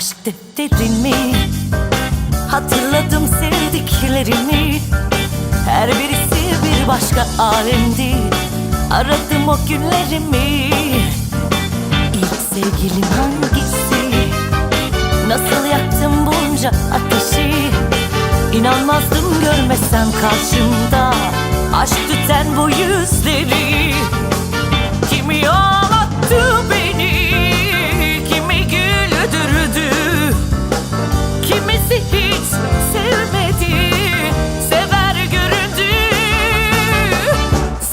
aşk defterimi Hatırladım sevdiklerimi. Her birisi bir başka alemdi. Aradım o günlerimi. İlk sevgilim hangisi? Nasıl yaktım bunca ateşi? İnanmazdım görmesem karşımda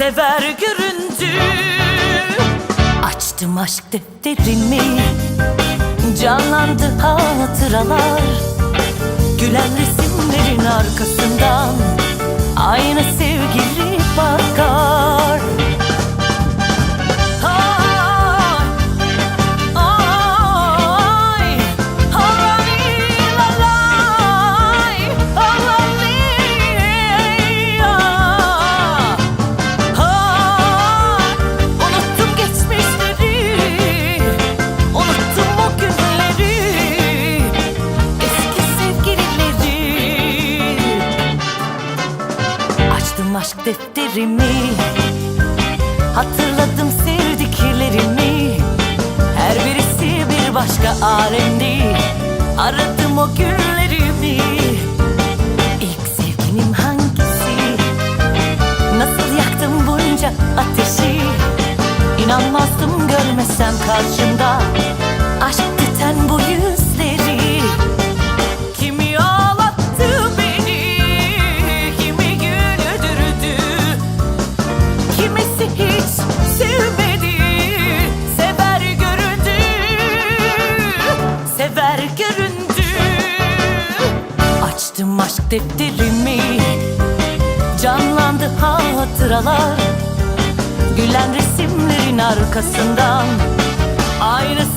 Sever göründü Açtım aşk defterimi Canlandı hatıralar. Gülen resimlerin arkasından Aynı aşk defterimi. Hatırladım sevdiklerimi. Her birisi bir başka alemdi. Aradım o günlerimi. İlk sevgilim hangisi? Nasıl yaktım bunca ateşi? İnanmazdım görmesem karşımda Hiç sevmedi. Sever göründü Sever göründü. Açtım aşk defterimi Canlandı hatıralar. Gülen resimlerin arkasından Aynı sevgili bakar